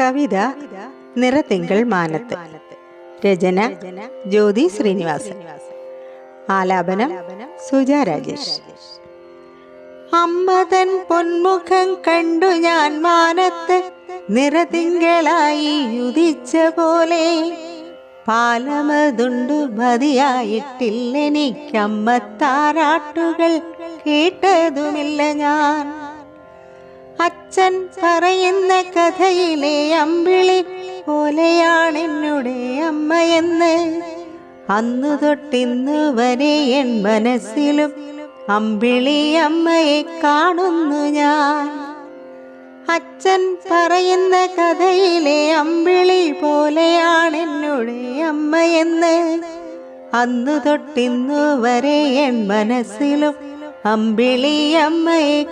കവിത നിറത്തിങ്കൾ മാനത്ത്. രചന ജ്യോതി ശ്രീനിവാസൻ. ആലാപനം സുജ രാജേഷ്. അമ്മതൻ പൊന്മുഖം കണ്ടു ഞാൻ മാനത്ത് നിറതിങ്കളായി യുതിച്ച പോലെ. പാലമതുണ്ടു മതിയായിട്ടില്ലെനിക്കമ്മ താരാട്ടുകൾ കേട്ടതുമില്ല ഞാൻ. അച്ഛൻ പറയുന്ന കഥയിലെ അമ്പിളി പോലെയാണെന്നുടെ അമ്മയെന്ന്. അന്നു തൊട്ടിന്നു വരെ എൻ മനസ്സിലും അമ്പിളി അമ്മയെ കാണുന്നു ഞാൻ. അച്ഛൻ പറയുന്ന കഥയിലെ അമ്പിളി പോലെയാണെന്നുടെ അമ്മയെന്ന്. അന്നു തൊട്ടിന്നു വരെ എൻ മനസ്സിലും അമ്പിളി അമ്മയെ